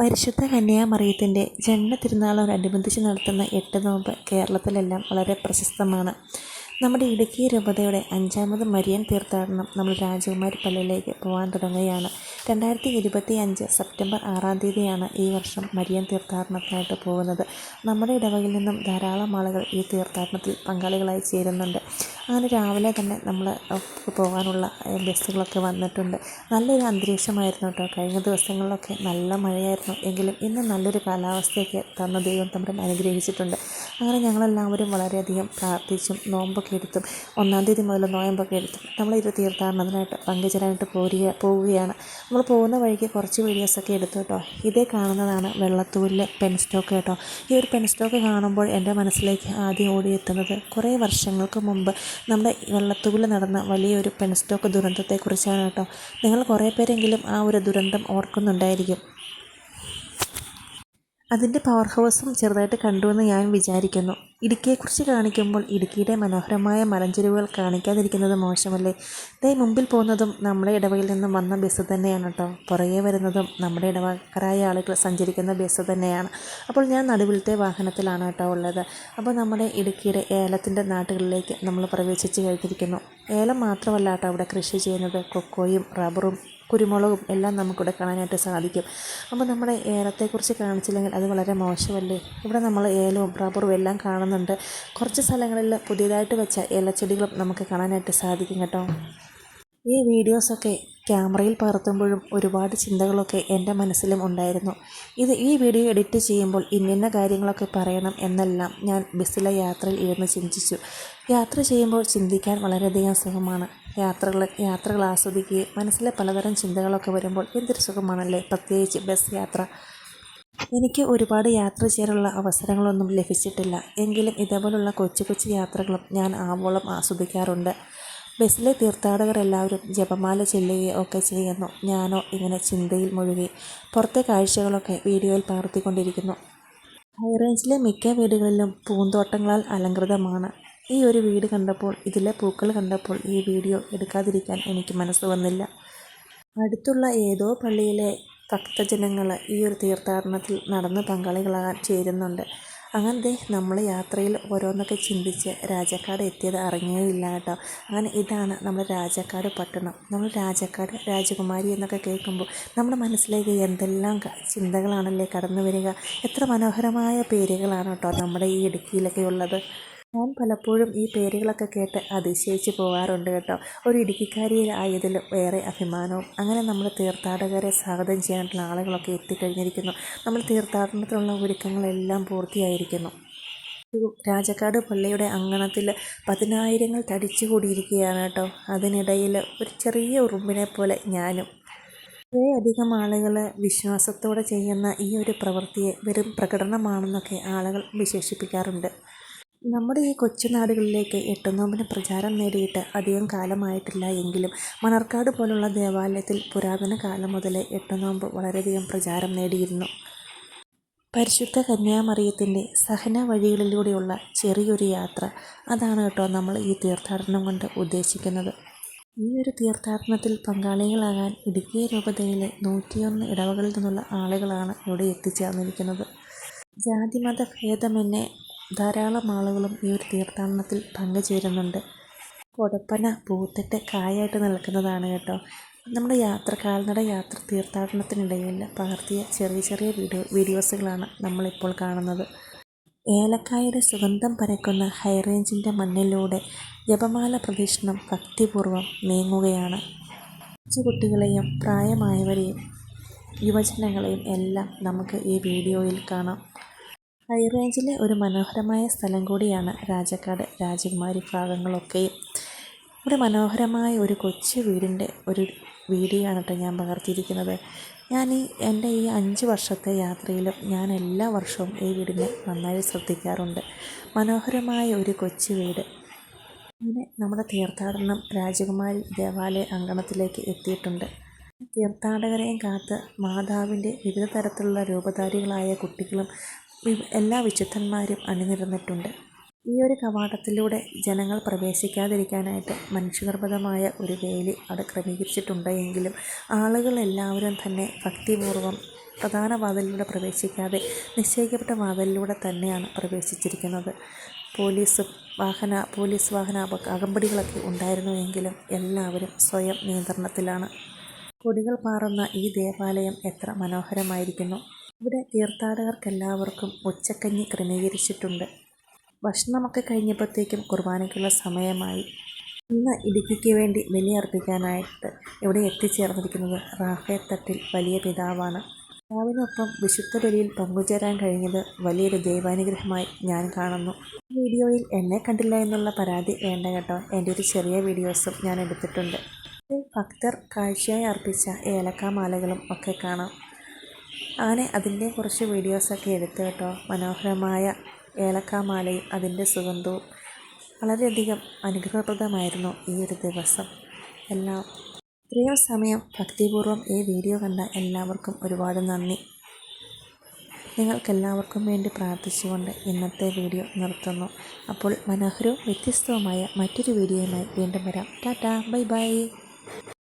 പരിശുദ്ധ കന്യാമറിയത്തിന്റെ ജന്മ തിരുനാളോടനുബന്ധിച്ച് നടത്തുന്ന എട്ട് നോമ്പ് കേരളത്തിലെല്ലാം വളരെ പ്രശസ്തമാണ്. നമ്മുടെ ഇടുക്കി രൂപതയുടെ അഞ്ചാമത് മരിയൻ തീർത്ഥാടനം നമ്മൾ രാജകുമാരി പള്ളിയിലേക്ക് പോകാൻ തുടങ്ങുകയാണ്. രണ്ടായിരത്തി ഇരുപത്തി അഞ്ച് സെപ്റ്റംബർ ആറാം തീയതിയാണ് ഈ വർഷം മരിയൻ തീർത്ഥാടനത്തിനായിട്ട് പോകുന്നത്. നമ്മുടെ ഇടവകയിൽ നിന്നും ധാരാളം ആളുകൾ ഈ തീർത്ഥാടനത്തിൽ പങ്കാളികളായി ചേരുന്നുണ്ട്. അങ്ങനെ രാവിലെ തന്നെ നമ്മൾ പോകാനുള്ള ബസ്സുകളൊക്കെ വന്നിട്ടുണ്ട്. നല്ലൊരു അന്തരീക്ഷമായിരുന്നു കേട്ടോ. കഴിഞ്ഞ ദിവസങ്ങളിലൊക്കെ നല്ല മഴയായിരുന്നു. എങ്കിലും ഇന്ന് നല്ലൊരു കാലാവസ്ഥയൊക്കെ തന്ന ദൈവം തമ്മിൽ അനുഗ്രഹിച്ചിട്ടുണ്ട്. അങ്ങനെ ഞങ്ങളെല്ലാവരും വളരെയധികം പ്രാർത്ഥിച്ചും നോമ്പൊക്കെ എടുത്തും ഒന്നാം തീയതി മുതൽ നോയമ്പൊക്കെ എടുത്തും നമ്മൾ ഇത് തീർത്ഥാടനത്തിനായിട്ട് പങ്കുചേരാനായിട്ട് പോരുക പോവുകയാണ്. നമ്മൾ പോകുന്ന വഴിക്ക് കുറച്ച് വീഡിയോസൊക്കെ എടുത്തു കേട്ടോ. ഇതേ കാണുന്നതാണ് വെള്ളത്തൂരിലെ പെൻ സ്റ്റോക്ക് കേട്ടോ. ഈ ഒരു പെൻ സ്റ്റോക്ക് കാണുമ്പോൾ എന്റെ മനസ്സിലേക്ക് ആദ്യം ഓടിയെത്തുന്നത് കുറേ വർഷങ്ങൾക്ക് മുമ്പ് നമ്മുടെ വെള്ളത്തൂരിൽ നടന്ന വലിയൊരു പെൻ സ്റ്റോക്ക് ദുരന്തത്തെക്കുറിച്ചാണ് കേട്ടോ. നിങ്ങൾ കുറേ പേരെങ്കിലും ആ ഒരു ദുരന്തം ഓർക്കുന്നുണ്ടായിരിക്കും. അതിന്റെ പവർ ഹൗസും ചെറുതായിട്ട് കണ്ടുവെന്ന് ഞാൻ വിചാരിക്കുന്നു. ഇടുക്കിയെക്കുറിച്ച് കാണിക്കുമ്പോൾ ഇടുക്കിയുടെ മനോഹരമായ മലഞ്ചെരുവുകൾ കാണിക്കാതിരിക്കുന്നത് മോശമല്ലേ? ദേ മുമ്പിൽ പോകുന്നതും നമ്മുടെ ഇടവയിൽ നിന്നും വന്ന ബസ് തന്നെയാണ് കേട്ടോ പുറകെ വരുന്നതും നമ്മുടെ ഇടവക്കാരായ ആളുകൾ സഞ്ചരിക്കുന്ന ബസ് തന്നെയാണ്. അപ്പോൾ ഞാൻ നടുവിലത്തെ വാഹനത്തിലാണ് കേട്ടോ ഉള്ളത്. അപ്പോൾ നമ്മുടെ ഇടുക്കിയുടെ ഏലത്തിന്റെ നാട്ടുകളിലേക്ക് നമ്മൾ പ്രവേശിച്ച് കഴിഞ്ഞിരിക്കുന്നു ഏലം മാത്രമല്ല കേട്ടോ അവിടെ കൃഷി ചെയ്യുന്നത്. കൊക്കോയും റബ്ബറും കുരുമുളകും എല്ലാം നമുക്കിവിടെ കാണാനായിട്ട് സാധിക്കും. അപ്പോൾ നമ്മുടെ ഏലത്തെക്കുറിച്ച് കാണിച്ചില്ലെങ്കിൽ അത് വളരെ മോശമല്ലേ? ഇവിടെ നമ്മൾ ഏലവും റബ്ബറും എല്ലാം കാണുന്നുണ്ട്. കുറച്ച് സ്ഥലങ്ങളിൽ പുതിയതായിട്ട് വെച്ച ഏലച്ചെടികളും നമുക്ക് കാണാനായിട്ട് സാധിക്കും കേട്ടോ. ഈ വീഡിയോസൊക്കെ ക്യാമറയിൽ പകർത്തുമ്പോഴും ഒരുപാട് ചിന്തകളൊക്കെ എന്റെ മനസ്സിലും ഉണ്ടായിരുന്നു. ഇത് ഈ വീഡിയോ എഡിറ്റ് ചെയ്യുമ്പോൾ ഇന്നിന്ന കാര്യങ്ങളൊക്കെ പറയണം എന്നെല്ലാം ഞാൻ ബസ്സിലെ യാത്രയിൽ ഇരുന്ന് ചിന്തിച്ചു. യാത്ര ചെയ്യുമ്പോൾ ചിന്തിക്കാൻ വളരെയധികം സുഖമാണ്. യാത്രകൾ യാത്രകൾ ആസ്വദിക്കുകയും മനസ്സിലെ പലതരം ചിന്തകളൊക്കെ വരുമ്പോൾ എന്തൊരു സുഖമാണല്ലേ? പ്രത്യേകിച്ച് ബസ് യാത്ര. എനിക്ക് ഒരുപാട് യാത്ര ചെയ്യാനുള്ള അവസരങ്ങളൊന്നും ലഭിച്ചിട്ടില്ല. എങ്കിലും ഇതേപോലുള്ള കൊച്ചു കൊച്ചു യാത്രകളും ഞാൻ ആവോളം ആസ്വദിക്കാറുണ്ട്. ബസ്സിലെ തീർത്ഥാടകർ എല്ലാവരും ജപമാല ചെല്ലുകയോ ഒക്കെ ചെയ്യുന്നു. ഞാനോ ഇങ്ങനെ ചിന്തയിൽ മുഴുകി പുറത്തെ കാഴ്ചകളൊക്കെ വീഡിയോയിൽ പകർത്തിക്കൊണ്ടിരിക്കുന്നു ഹൈറേഞ്ചിലെ മിക്ക വീടുകളിലും പൂന്തോട്ടങ്ങളാൽ അലങ്കൃതമാണ് ഈ ഒരു വീട് കണ്ടപ്പോൾ ഇതിലെ പൂക്കൾ കണ്ടപ്പോൾ ഈ വീഡിയോ എടുക്കാതിരിക്കാൻ എനിക്ക് മനസ്സ് വന്നില്ല. അടുത്തുള്ള ഏതോ പള്ളിയിലെ ഭക്തജനങ്ങൾ ഈ ഒരു തീർത്ഥാടനത്തിൽ നടന്ന് പങ്കാളികളാകാൻ ചേരുന്നുണ്ട്. അങ്ങനത്തെ നമ്മൾ യാത്രയിൽ ഓരോന്നൊക്കെ ചിന്തിച്ച് രാജാക്കാട് എത്തിയത് അറിഞ്ഞേയില്ല കേട്ടോ. അങ്ങനെ ഇതാണ് നമ്മൾ രാജാക്കാട് പട്ടണം. നമ്മൾ രാജാക്കാട് രാജകുമാരി എന്നൊക്കെ കേൾക്കുമ്പോൾ നമ്മുടെ മനസ്സിലേക്ക് എന്തെല്ലാം ചിന്തകളാണല്ലേ കടന്നു വരിക? എത്ര മനോഹരമായ പേരുകളാണ് കേട്ടോ നമ്മുടെ ഈ ഇടുക്കിയിലൊക്കെ ഉള്ളത്. ഞാൻ പലപ്പോഴും ഈ പേരുകളൊക്കെ കേട്ട് അതിശയിച്ച് പോകാറുണ്ട് കേട്ടോ. ഒരു ഇടുക്കിക്കാരിയായതിൽ ഏറെ അഭിമാനവും. അങ്ങനെ നമ്മൾ തീർത്ഥാടകരെ സ്വാഗതം ചെയ്യാനുള്ള ആളുകളൊക്കെ എത്തിക്കഴിഞ്ഞിരിക്കുന്നു. നമ്മൾ തീർത്ഥാടനത്തിനുള്ള ഒരുക്കങ്ങളെല്ലാം പൂർത്തിയായിരിക്കുന്നു. രാജക്കാട് പള്ളിയുടെ അങ്കണത്തിൽ പതിനായിരങ്ങൾ തടിച്ചു കൂടിയിരിക്കുകയാണ് കേട്ടോ. അതിനിടയിൽ ഒരു ചെറിയ ഉറുമ്പിനെ പോലെ ഞാനും. അധികം ആളുകൾ വിശ്വാസത്തോടെ ചെയ്യുന്ന ഈ ഒരു പ്രവൃത്തിയെ വെറും പ്രകടനമാണെന്നൊക്കെ ആളുകൾ വിശേഷിപ്പിക്കാറുണ്ട്. നമ്മുടെ ഈ കൊച്ചുനാടുകളിലേക്ക് എട്ടുനോമ്പിന് പ്രചാരം നേടിയിട്ട് അധികം കാലമായിട്ടില്ല എങ്കിലും മണർക്കാട് പോലുള്ള ദേവാലയത്തിൽ പുരാതന കാലം മുതലേ എട്ടുനോമ്പ് വളരെയധികം പ്രചാരം നേടിയിരുന്നു. പരിശുദ്ധ കന്യാമറിയത്തിന്റെ സഹന വഴികളിലൂടെയുള്ള ചെറിയൊരു യാത്ര അതാണ് കേട്ടോ നമ്മൾ ഈ തീർത്ഥാടനം കൊണ്ട് ഉദ്ദേശിക്കുന്നത്. ഈ ഒരു തീർത്ഥാടനത്തിൽ പങ്കാളികളാകാൻ ഇടുക്കി രൂപതയിലെ നൂറ്റിയൊന്ന് ഇടവകളിൽ നിന്നുള്ള ആളുകളാണ് ഇവിടെ എത്തിച്ചേർന്നിരിക്കുന്നത്. ജാതിമത ഭേദമെന്നെ ധാരാളം ആളുകളും ഈ ഒരു തീർത്ഥാടനത്തിൽ പങ്കുചേരുന്നുണ്ട്. കൊടപ്പന പൂത്തിട്ട് കായായിട്ട് നിൽക്കുന്നതാണ് കേട്ടോ. നമ്മുടെ യാത്ര കാൽനട യാത്ര തീർത്ഥാടനത്തിനിടയിൽ പകർത്തിയ ചെറിയ ചെറിയ വീഡിയോ വീഡിയോസുകളാണ് നമ്മളിപ്പോൾ കാണുന്നത്. ഏലക്കായുടെ സുഗന്ധം പരക്കുന്ന ഹൈറേഞ്ചിന്റെ മണ്ണിലൂടെ ജപമാല പ്രദക്ഷിണം ഭക്തിപൂർവം നീങ്ങുകയാണ്. കൊച്ചുകുട്ടികളെയും പ്രായമായവരെയും യുവജനങ്ങളെയും എല്ലാം നമുക്ക് ഈ വീഡിയോയിൽ കാണാം. ഹൈറേഞ്ചിലെ ഒരു മനോഹരമായ സ്ഥലം കൂടിയാണ് രാജക്കാട്. രാജകുമാരി ഭാഗങ്ങളൊക്കെയും ഇവിടെ മനോഹരമായ ഒരു കൊച്ചു വീടിന്റെ ഒരു വീഡിയോ ആണ് കേട്ടോ ഞാൻ പകർത്തിയിരിക്കുന്നത്. ഞാൻ ഈ എന്റെ ഈ അഞ്ച് വർഷത്തെ യാത്രയിലും ഞാൻ എല്ലാ വർഷവും ഈ വീടിനെ നന്നായി ശ്രദ്ധിക്കാറുണ്ട്. മനോഹരമായ ഒരു കൊച്ചു വീട്. അങ്ങനെ നമ്മുടെ തീർത്ഥാടനം രാജകുമാരി ദേവാലയ അങ്കണത്തിലേക്ക് എത്തിയിട്ടുണ്ട്. തീർത്ഥാടകരെയും കാത്ത് മാതാവിന്റെ വിവിധ തരത്തിലുള്ള രൂപധാരികളായ കുട്ടികളും എല്ലാ വിശുദ്ധന്മാരും അണിനിരന്നിട്ടുണ്ട്. ഈ ഒരു കവാടത്തിലൂടെ ജനങ്ങൾ പ്രവേശിക്കാതിരിക്കാനായിട്ട് മനുഷ്യനിർമ്മിതമായ ഒരു വേലി അവിടെ ക്രമീകരിച്ചിട്ടുണ്ട് എങ്കിലും ആളുകൾ എല്ലാവരും തന്നെ ഭക്തിപൂർവം പ്രധാന വാതിലിലൂടെ പ്രവേശിക്കാതെ നിശ്ചയിക്കപ്പെട്ട വാതിലിലൂടെ തന്നെയാണ് പ്രവേശിച്ചിരിക്കുന്നത്. പോലീസ് വാഹന പോലീസ് വാഹന അകമ്പടികളൊക്കെ ഉണ്ടായിരുന്നുവെങ്കിലും എല്ലാവരും സ്വയം നിയന്ത്രണത്തിലാണ്. കൊടികൾ പാറുന്ന ഈ ദേവാലയം എത്ര മനോഹരമായിരിക്കുന്നു. ഇവിടെ തീർത്ഥാടകർക്കെല്ലാവർക്കും ഉച്ചക്കഞ്ഞി ക്രമീകരിച്ചിട്ടുണ്ട്. ഭക്ഷണമൊക്കെ കഴിഞ്ഞപ്പോഴത്തേക്കും കുർബാനയ്ക്കുള്ള സമയമായി. ഇന്ന് ഇടുക്കിക്ക് വേണ്ടി ബലിയർപ്പിക്കാനായിട്ട് ഇവിടെ എത്തിച്ചേർന്നിരിക്കുന്നത് റാഫേൽ തട്ടിൽ വലിയ പിതാവാണ്. പിതാവിനൊപ്പം വിശുദ്ധ ബലിയിൽ പങ്കുചേരാൻ കഴിഞ്ഞത് വലിയൊരു ദൈവാനുഗ്രഹമായി ഞാൻ കാണുന്നു. ഈ വീഡിയോയിൽ എന്നെ കണ്ടില്ല എന്നുള്ള പരാതി വേണ്ട കേട്ടോ. എന്റെ ഒരു ചെറിയ വീഡിയോസും ഞാൻ എടുത്തിട്ടുണ്ട്. ഭക്തർ കാഴ്ചയായി അർപ്പിച്ച ഏലക്കാമാലകളും ഒക്കെ കാണാം. അങ്ങനെ അതിന്റെ കുറച്ച് വീഡിയോസൊക്കെ എടുത്തു കേട്ടോ. മനോഹരമായ ഏലക്കാമാലയും അതിന്റെ സുഗന്ധവും വളരെയധികം അനുഗ്രഹപ്രദമായിരുന്നു ഈ ഒരു ദിവസം. എല്ലാം ഇത്രയും സമയം ഭക്തിപൂർവം ഈ വീഡിയോ കണ്ട എല്ലാവർക്കും ഒരുപാട് നന്ദി. നിങ്ങൾക്കെല്ലാവർക്കും വേണ്ടി പ്രാർത്ഥിച്ചുകൊണ്ട് ഇന്നത്തെ വീഡിയോ നിർത്തുന്നു. അപ്പോൾ മനോഹരവും വ്യത്യസ്തവുമായ മറ്റൊരു വീഡിയോയുമായി വീണ്ടും വരാം. Tata bye bye.